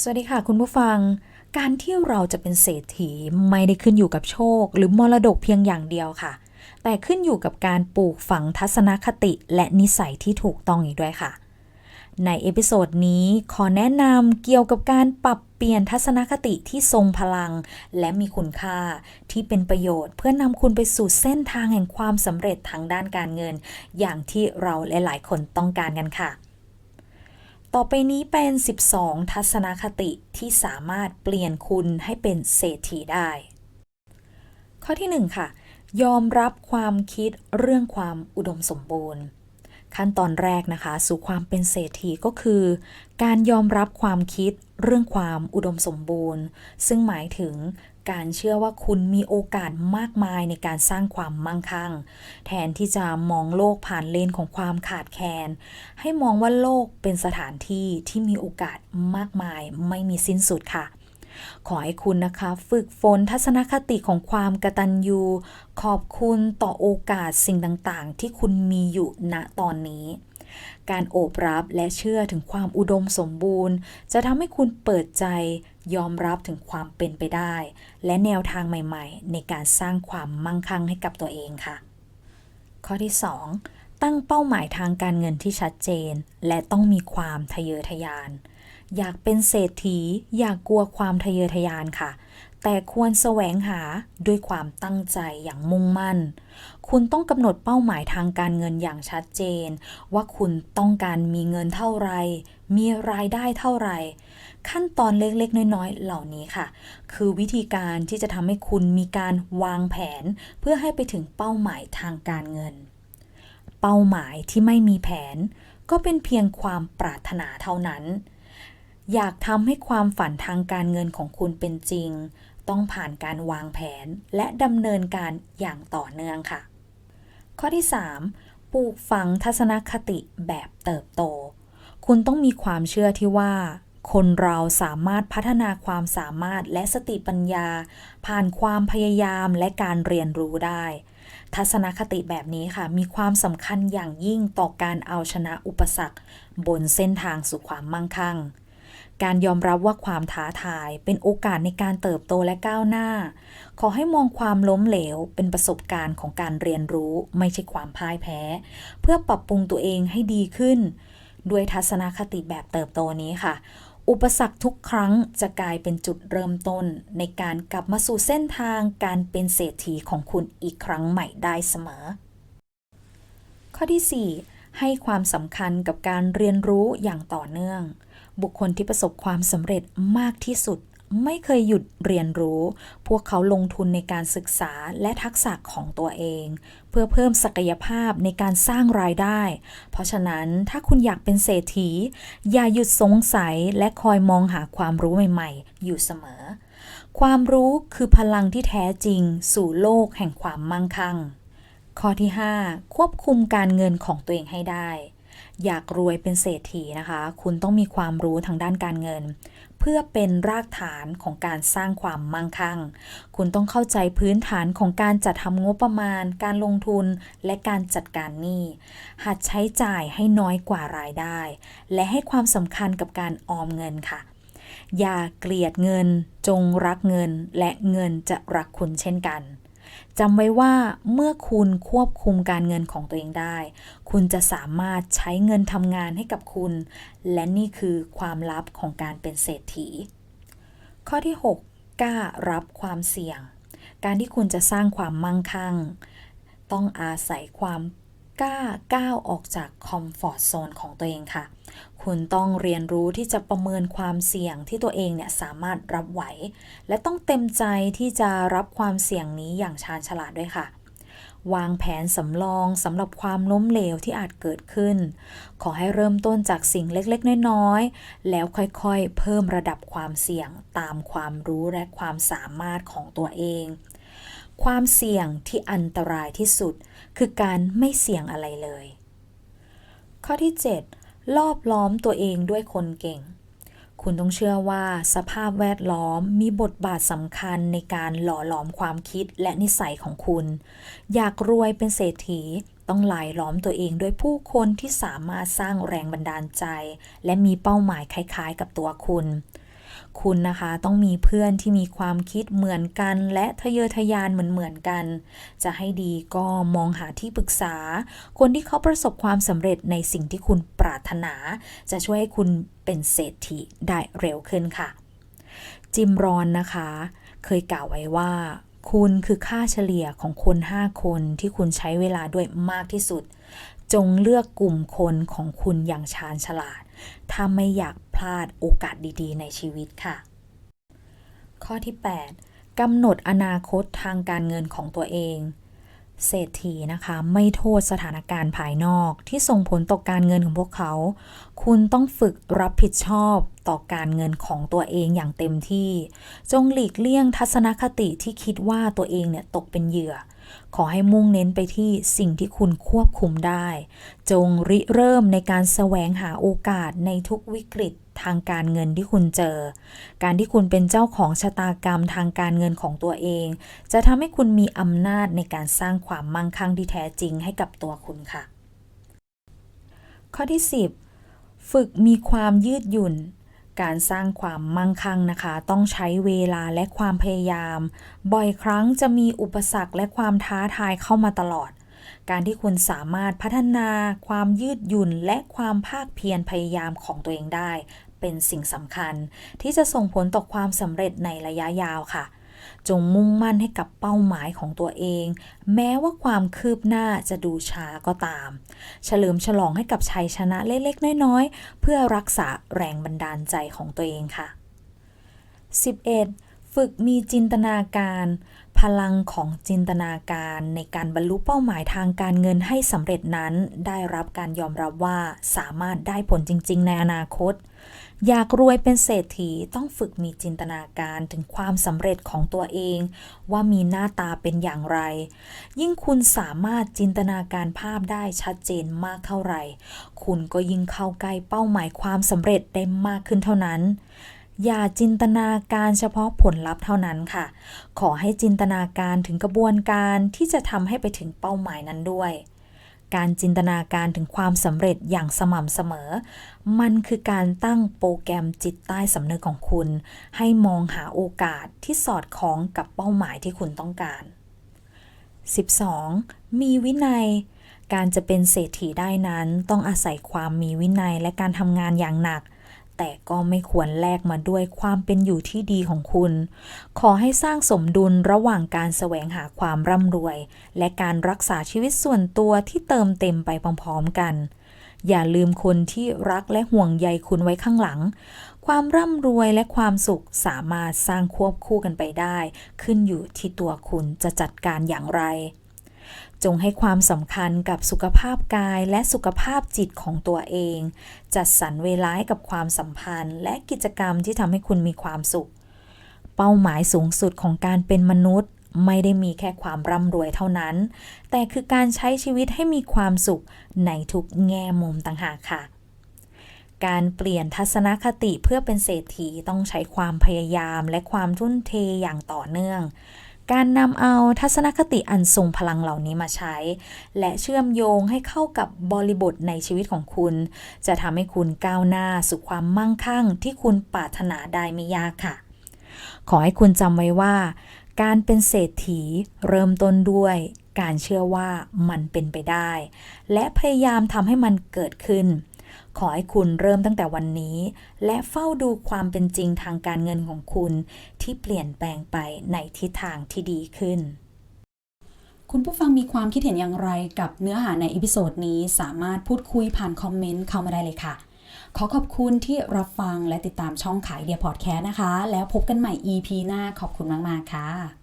สวัสดีค่ะคุณผู้ฟัง การที่เราจะเป็นเศรษฐีไม่ได้ขึ้นอยู่กับโชค หรือมรดกเพียงอย่างเดียวค่ะ แต่ขึ้นอยู่กับการปลูกฝังทัศนคติและนิสัยที่ถูกต้องอีกด้วยค่ะ ในเอพิโซดนี้ขอแนะนำเกี่ยวกับการปรับเปลี่ยนทัศนคติที่ทรงพลัง และมีคุณค่าที่เป็นประโยชน์เพื่อนำคุณไปสู่เส้นทางแห่งความสำเร็จทางด้านการเงิน อย่างที่เราหลาย ๆ คนต้องการกันค่ะ ต่อไปนี้เป็น 12 ทัศนคติที่สามารถเปลี่ยนคุณให้เป็นเศรษฐีได้ ข้อที่ 1 ค่ะ ยอมรับความคิดเรื่องความอุดมสมบูรณ์ ขั้นตอนแรกนะคะ สู่ความเป็นเศรษฐีก็คือ การยอมรับความคิดเรื่องความอุดมสมบูรณ์ ซึ่งหมายถึงการเชื่อว่าคุณมีโอกาสมากมายในการสร้างความมั่งคั่ง แทนที่จะมองโลกผ่านเลนของความขาดแคลน ให้มองว่าโลกเป็นสถานที่ที่มีโอกาสมากมายไม่มีสิ้นสุดค่ะ ขอให้คุณนะคะ ฝึกฝนทัศนคติของความกตัญญูขอบคุณต่อโอกาสสิ่งต่างๆ ที่คุณมีอยู่ณตอนนี้ การโอบรับและเชื่อถึงความอุดมสมบูรณ์ จะทำให้คุณเปิดใจยอมรับถึงความเป็นไปได้ และแนวทางใหม่ๆ ในการสร้างความมั่งคั่งให้กับตัวเองค่ะ ข้อที่ 2 ตั้งเป้าหมายทางการเงินที่ชัดเจน และต้องมีความทะเยอทะยาน อยากเป็นเศรษฐี อยากกลัวความทะเยอทะยานค่ะ แต่ควรแสวงหาด้วยความตั้งใจอย่างมุ่งมั่น คุณต้องกำหนดเป้าหมายทางการเงินอย่างชัดเจน ว่าคุณต้องการมีเงินเท่าไหรมีรายได้เท่าไหร่ขั้นตอนเล็กๆ น้อยๆ เหล่านี้ค่ะ คือวิธีการที่จะทำให้คุณมีการวางแผน เพื่อให้ไปถึงเป้าหมายทางการเงิน เป้าหมายที่ไม่มีแผน ก็เป็นเพียงความปรารถนาเท่านั้น อยากทำให้ความฝันทางการเงินของคุณเป็นจริง ต้องผ่านการวางแผนและดำเนินการอย่างต่อเนื่องค่ะ ข้อที่ 3 ปลูกฝังทัศนคติแบบเติบโต คุณต้องมีความเชื่อที่ว่า คนเราสามารถพัฒนาความสามารถและสติปัญญา ผ่านความพยายามและการเรียนรู้ได้ ทัศนคติแบบนี้ค่ะ มีความสำคัญอย่างยิ่งต่อการเอาชนะอุปสรรค บนเส้นทางสู่ความมั่งคั่ง การยอมรับว่าความท้าทาย เป็นโอกาสในการเติบโตและก้าวหน้า ขอให้มองความล้มเหลว เป็นประสบการณ์ของการเรียนรู้ ไม่ใช่ความพ่ายแพ้ เพื่อปรับปรุงตัวเองให้ดีขึ้น ด้วยทัศนคติแบบเติบโตนี้ค่ะ อุปสรรคทุกครั้งจะกลายเป็นจุดเริ่มต้น ในการกลับมาสู่เส้นทางการเป็นเศรษฐีของคุณอีกครั้งใหม่ได้เสมอ ข้อที่ 4ให้ความสำคัญกับการเรียนรู้อย่างต่อเนื่อง บุคคลที่ประสบความสำเร็จมากที่สุด ไม่เคยหยุดเรียนรู้ พวกเขาลงทุนในการศึกษาและทักษะของตัวเอง เพื่อเพิ่มศักยภาพในการสร้างรายได้ เพราะฉะนั้นถ้าคุณอยากเป็นเศรษฐี อย่าหยุดสงสัยและคอยมองหาความรู้ใหม่ๆ อยู่เสมอ ความรู้คือพลังที่แท้จริง สู่โลกแห่งความมั่งคั่งข้อที่ 5 ควบคุมการเงินของตัวเองให้ได้ อยากรวยเป็นเศรษฐีนะคะ คุณต้องมีความรู้ทางด้านการเงิน เพื่อเป็นรากฐานของการสร้างความมั่งคั่ง คุณต้องเข้าใจพื้นฐานของการจัดทำงบประมาณ การลงทุนและการจัดการหนี้ หัดใช้จ่ายให้น้อยกว่ารายได้ และให้ความสำคัญกับการออมเงินค่ะ อย่าเกลียดเงิน จงรักเงิน และเงินจะรักคุณเช่นกัน จำไว้ว่าเมื่อคุณควบคุมการเงินของตัวเองได้ คุณจะสามารถใช้เงินทำงานให้กับคุณ และนี่คือความลับของการเป็นเศรษฐี ข้อที่ 6 กล้ารับความเสี่ยง การที่คุณจะสร้างความมั่งคั่ง ต้องอาศัยความ กล้าก้าวออกจากคอมฟอร์ทโซนของตัวเองค่ะ คุณต้องเรียนรู้ที่จะประเมินความเสี่ยงที่ตัวเองเนี่ยสามารถรับไหว และต้องเต็มใจที่จะรับความเสี่ยงนี้อย่างชาญฉลาดด้วยค่ะ วางแผนสำรองสำหรับความล้มเหลวที่อาจเกิดขึ้น ขอให้เริ่มต้นจากสิ่งเล็กๆ น้อยๆ แล้วค่อยๆ เพิ่มระดับความเสี่ยงตามความรู้และความสามารถของตัวเอง ความเสี่ยงที่อันตรายที่สุด คือการไม่เสี่ยงอะไรเลย ข้อที่ 7 รอบล้อมตัวเองด้วยคนเก่ง คุณต้องเชื่อว่าสภาพแวดล้อมมีบทบาทสำคัญในการหล่อหลอมความคิดและนิสัยของคุณ อยากรวยเป็นเศรษฐีต้องหลายล้อมตัวเองด้วยผู้คนที่สามารถสร้างแรงบันดาลใจ และมีเป้าหมายคล้ายๆ กับตัวคุณ คุณนะคะ ต้องมีเพื่อนที่มีความคิดเหมือนกัน และทะเยอทะยานเหมือนเหมือนกัน จะให้ดีก็มองหาที่ปรึกษา คนที่เขาประสบความสำเร็จในสิ่งที่คุณปรารถนา จะช่วยให้คุณเป็นเศรษฐีได้เร็วขึ้นค่ะ จิมรอนนะคะ เคยกล่าวไว้ว่า คุณคือค่าเฉลี่ยของคน 5 คนที่คุณใช้เวลาด้วยมากที่สุด จงเลือกกลุ่มคนของคุณอย่างชาญฉลาด ถ้าไม่อยากพลาดโอกาสดีๆ ในชีวิตค่ะ ข้อที่ 8กำหนดอนาคตทางการเงินของตัวเอง เศรษฐีนะคะไม่โทษสถานการณ์ภายนอกที่ส่งผลต่อการเงินของพวกเขา คุณต้องฝึกรับผิดชอบต่อการเงินของตัวเองอย่างเต็มที่ จงหลีกเลี่ยงทัศนคติที่คิดว่าตัวเองเนี่ยตกเป็นเหยื่อ ขอให้มุ่งเน้นไปที่สิ่งที่คุณควบคุมได้ จงริเริ่มในการแสวงหาโอกาสในทุกวิกฤตทางการเงินที่คุณเจอ การที่คุณเป็นเจ้าของชะตากรรมทางการเงินของตัวเอง จะทำให้คุณมีอำนาจในการสร้างความมั่งคั่งที่แท้จริงให้กับตัวคุณค่ะ ข้อที่ 10 ฝึกมีความยืดหยุ่น การสร้างความมั่งคั่งนะคะ ต้องใช้เวลาและความพยายาม บ่อยครั้งจะมีอุปสรรคและความท้าทายเข้ามาตลอด การที่คุณสามารถพัฒนาความยืดหยุ่นและความภาคเพียรพยายามของตัวเองได้ เป็นสิ่งสำคัญ ที่จะส่งผลต่อความสำเร็จในระยะยาวค่ะ จงมุ่งมั่นให้กับเป้าหมายของตัวเอง แม้ว่าความคืบหน้าจะดูช้าก็ตาม เฉลิมฉลองให้กับชัยชนะเล็กๆ น้อยๆ เพื่อรักษาแรงบันดาลใจของตัวเองค่ะ 11. ฝึกมีจินตนาการ พลังของจินตนาการในการบรรลุเป้าหมายทางการเงินให้สำเร็จนั้น ได้รับการยอมรับว่าสามารถได้ผลจริง ๆ ในอนาคต อยากรวยเป็นเศรษฐีต้องฝึกมีจินตนาการถึงความสำเร็จของตัวเอง ว่ามีหน้าตาเป็นอย่างไร ยิ่งคุณสามารถจินตนาการภาพได้ชัดเจนมากเท่าไหร่ คุณก็ยิ่งเข้าใกล้เป้าหมายความสำเร็จได้มากขึ้นเท่านั้น อย่าจินตนาการเฉพาะผลลัพธ์เท่านั้นค่ะ ขอให้จินตนาการถึงกระบวนการที่จะทำให้ไปถึงเป้าหมายนั้นด้วย การจินตนาการถึงความสำเร็จอย่างสม่ำเสมอ มันคือการตั้งโปรแกรมจิตใต้สำนึกของคุณ ให้มองหาโอกาสที่สอดคล้องกับเป้าหมายที่คุณต้องการ 12. มีวินัย การจะเป็นเศรษฐีได้นั้น ต้องอาศัยความมีวินัยและการทำงานอย่างหนัก แต่ก็ไม่ควรแลกมาด้วยความเป็นอยู่ที่ดีของคุณ ขอให้สร้างสมดุลระหว่างการแสวงหาความร่ำรวย และการรักษาชีวิตส่วนตัวที่เติมเต็มไปพร้อมๆกัน อย่าลืมคนที่รักและห่วงใยคุณไว้ข้างหลัง ความร่ำรวยและความสุขสามารถสร้างควบคู่กันไปได้ ขึ้นอยู่ที่ตัวคุณจะจัดการอย่างไร จงให้ความสำคัญกับสุขภาพกายและสุขภาพจิตของตัวเอง จัดสรรเวลาให้กับความสัมพันธ์ และกิจกรรมที่ทำให้คุณมีความสุข เป้าหมายสูงสุดของการเป็นมนุษย์ ไม่ได้มีแค่ความร่ำรวยเท่านั้น แต่คือการใช้ชีวิตให้มีความสุขในทุกแง่มุมต่างหากค่ะการเปลี่ยนทัศนคติเพื่อเป็นเศรษฐีต้องใช้ความพยายามและความทุ่นเทอย่างต่อเนื่อง การนำเอาทัศนคติอันทรงพลังเหล่านี้มาใช้ และเชื่อมโยงให้เข้ากับบริบทในชีวิตของคุณ จะทำให้คุณก้าวหน้าสู่ความมั่งคั่งที่คุณปรารถนาได้ไม่ยากค่ะ ขอให้คุณจำไว้ว่า การเป็นเศรษฐีเริ่มต้นด้วยการเชื่อว่ามันเป็นไปได้ และพยายามทำให้มันเกิดขึ้น ขอให้คุณเริ่มตั้งแต่วันนี้ และเฝ้าดูความเป็นจริงทางการเงินของคุณที่เปลี่ยนแปลงไปในทิศทางที่ดีขึ้น คุณผู้ฟังมีความคิดเห็นอย่างไรกับเนื้อหาในอีพิโซดนี้สามารถพูดคุยผ่านคอมเมนต์เข้ามาได้เลยค่ะ ขอขอบคุณที่รับฟังและติดตามช่องขายเดียพอดแคสต์นะคะ แล้วพบกันใหม่ EP หน้าขอบคุณมาก ๆ ค่ะ